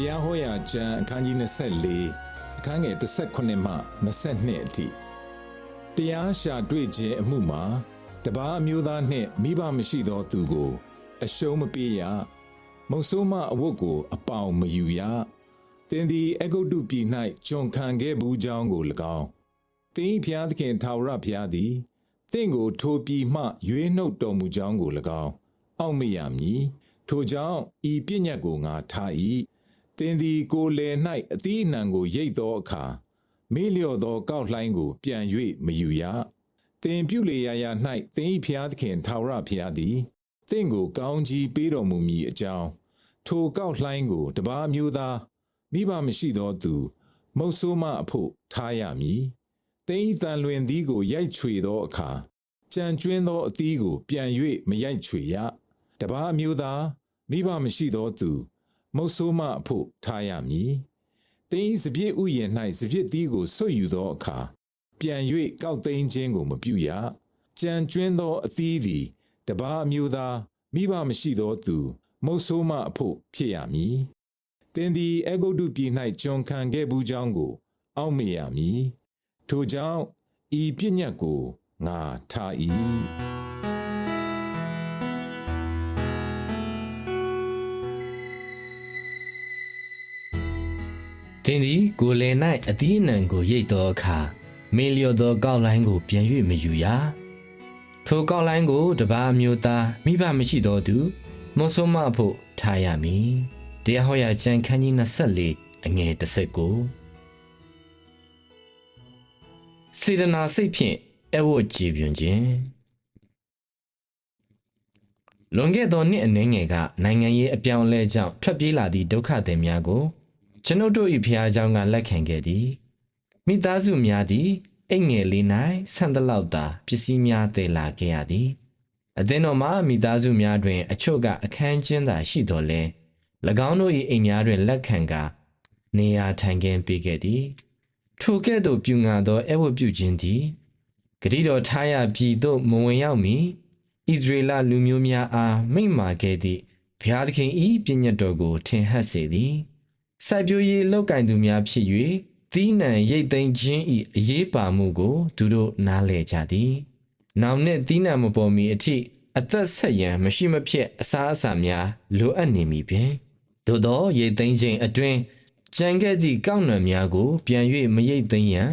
တရားဟောရာကျမ်းအခန်းကြီး24အခန်းငယ်18မှ22အထိတရားရှာတွေ့ခြင်းအမှုမှာတပားအမျိုးသားနှင့်မိဘမရှိသောသူကို အရှုံးမပေးရမုံဆိုးမအဝတ်ကို အပေါင်မယူရသင်သည်အဂုတ်တုပြည်၌ကျွန်ခံခဲ့ဘူးကြောင်းကို၎င်းသင်၏ဖျားသခင်ထာဝရဘုရားသည်သင်ကိုထိုပြည်မှရွေးနှုတ်တော်မူကြောင်းကို၎င်းအောက်မေ့ရမည်ထိုကြောင့်ဤပြည့်ညတ်ကိုငါထား၏ သင်သည်ကိုယ်လယ်၌အသီးအနှံကိုရိတ်သောအခါမေ့လျော့သောကောက်လှိုင်းကိုပြန်၍မယူရသင်ပြုလေရာရာ၌သင်၏ဖျားသခင်ထာဝရဘုရားသည်သင်ကိုကောင်းကြီးပေးတော်မူမည်အကြောင်းထိုကောက်လှိုင်းကိုတပါးမျိုးသားမိဘမရှိသောသူ မုတ်ဆိုးမအဖို့ထားရမည်သင်၏တန်လွင်သီးကိုရိုက်ချွေသောအခါကြံကျွင်းသောအသီးကို ပြန်၍မရိုက်ချွေရတပါးမျိုးသားမိဘမရှိသောသူ မုတ်ဆိုးမအဖို့ထားရမည်သင်၏စပြည့်ဥယျာဉ်၌စပြည့်သီးကိုဆွတ်ယူသောအခါပြန်၍ကောက်သိမ်းခြင်းကိုမပြုရကြံကျွင်းသောအသီးသည်တပါးမျိုးသားမိဘမရှိသောသူ မုတ်ဆိုးမအဖို့ဖြစ်ရမည်သင်သည်အဂုတ်တုပြည်၌ကျွန်ခံခဲ့ဘူးကြောင်းကို အောက်မေ့ရမည်ထိုကြောင့်ဤပြည့်ညတ်ကိုငါထား၏ သင်သည်ကိုယ်လယ်၌အသီးအနှံကိုရိတ်သောအခါမင်းလျော်သောကောက်လိုင်းကိုပြန်၍မယူရထိုကောက်လိုင်းကိုတပါးမျိုးသားမိဘမရှိသောသူမွတ်ဆိုးမဖို့ထားရမည်တရားဟောရာကျမ်းခန်းကြီး24အငယ်19စေတနာစိတ်ဖြင့်အဝတ်ကြည်ပြွန်ခြင်းလွန်ခဲ့သောနှစ်အနည်းငယ်ကနိုင်ငံရေးအပြောင်းအလဲကြောင့်ထွက်ပြေးလာသည့်ဒုက္ခသည်များကို ကျွန်ုပ်တို့၏ဖျားเจ้าကလက်ခံခဲ့သည်မိသားစုများသည်အိမ်ငယ်လေး၌ဆန်တလောက်သာပစ္စည်းများတည်လာခဲ့ရသည်အသင်းတော်မှမိသားစုများတွင် အချို့ကအခန်းကျင်းသာရှိတော်လဲ၎င်းတို့၏အိမ်များတွင်လက်ခံကာနေရာထိုင်ခင်းပေးခဲ့သည်ထိုကဲ့သို့ပြုငါသောအဝတ်ပြုခြင်းသည်ဂတိတော်ထားရပြည်သို့မဝင်ရောက်မီဣသရေလလူမျိုးများအားမိန့်မာခဲ့သည့်ဘုရားသခင်၏ပြည့်ညတ်တော်ကိုထင်ဟပ်စေသည် စိုက်ပျိုးရေးလောက်ကင်သူများဖြစ်၍သီးနှံရိတ်သိမ်းခြင်း၏အရေးပါမှုကို သူတို့နားလည်ကြသည်။နောင်နှင့်သီးနှံမပေါ်မီအထိအသက်ဆက်ရန်မရှိမဖြစ်အစားအစာများလိုအပ်နေမည်ပင်သို့သောရိတ်သိမ်းခြင်းအတွင်ကြံခဲ့သည့်ကောက်နံများကို ပြန်၍မရိတ်သိမ်းရန်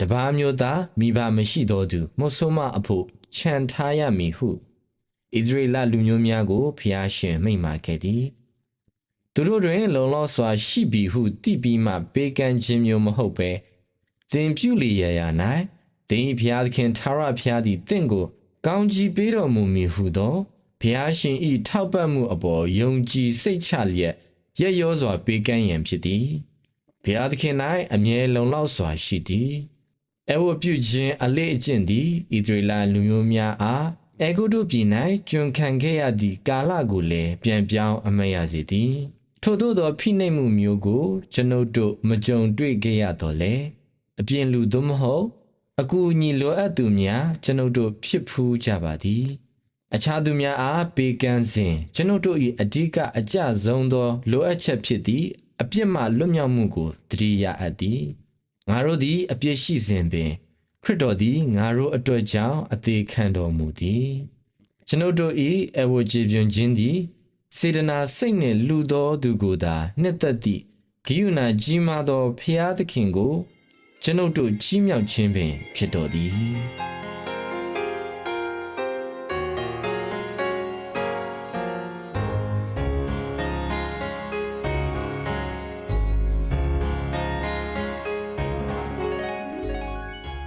တပားမျိုးသားမိဘမရှိသောသူမွတ်ဆိုးမအဖို့ခြံထားရမည်ဟုဣသရေလလူမျိုးများကိုဖျားရှင်မိန့်မာခဲ့သည်။ သူတို့တွင် လုံလောက်စွာရှိပြီဟုသိပြီးမှပေးကမ်းခြင်းမျိုးမဟုတ်ဘဲသင်ပြုလေရာရာ၌သင်၏ဘုရားသခင်ထာဝရဘုရားသည်သင်ကို ကောင်းကြီးပေးတော်မူမည်ဟုသောဘုရားရှင်၏ထောက်ပံ့မှုအပေါ်ယုံကြည်စိတ်ချလျက်ရက်ရောစွာပေးကမ်းရန်ဖြစ်သည်ဘုရားသခင်၌အမြဲလုံလောက်စွာရှိသည်အဝတ်ပြုခြင်းအလေးအကျင့်သည်ဣသရေလလူမျိုးများအားအေဂုတုပြည်၌ကျွန်ခံခဲ့ရသည့်ကာလကိုလည်းပြန်ပြောင်းအမတ်ရစေသည် ထို့သောသောဖိနှိပ်မှုမျိုးကို ကျွန်ုပ်တို့မကြုံတွေ့ခဲ့ရတော့လေအပြင်လူသို့မဟုတ်အကူအညီလိုအပ်သူများကျွန်ုပ်တို့ဖြစ်ဖူးကြပါသည်အခြားသူများအားပေးကမ်းစဉ်ကျွန်ုပ်တို့၏အဓိကအကျဆုံးသောလိုအပ်ချက်ဖြစ်သည့်အပြစ်မှလွတ်မြောက်မှုကိုတတိယအပ်သည်ငါတို့သည်အပြစ်ရှိစဉ်ပင် ခရစ်တော်သည်ငါတို့အတွက်ကြောင့်အသေးခံတော်မူသည်ကျွန်ုပ်တို့၏အဝကြည်ပြွန်ခြင်းသည် စေတနာစိတ်နှင့်လူသောသူကိုသာနှစ်သက်သည့်ဂိယူနာကြီးမားသောဖျားသခင်ကို ကျွန်ုပ်တို့ကြီးမြောက်ခြင်းပင် ဖြစ်တော်သည်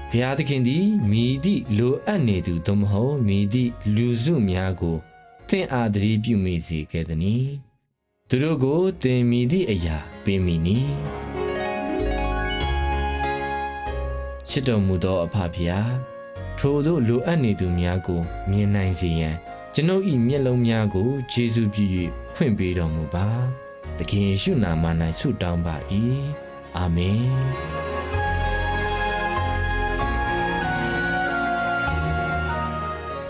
ဘုရားသခင်သည်မိသည့်လိုအပ်နေသူသို့မဟုတ်မိသည့်လူစုများကို သင်အားသတိပြုမိစေခဲ့သည်။သူတို့ကိုသင်မိသည့်အရာပေးမိနီ။ချစ်တော်မူသောအဖဖျားထိုတို့လိုအပ်နေသူများကို မြင်နိုင်စေရန်ကျွန်ုပ်၏မျက်လုံးများကိုယေရှုပြု၍ဖွင့်ပေးတော်မူပါ။သခင်ယေရှုနာမ၌ဆုတောင်းပါ၏။အာမင်။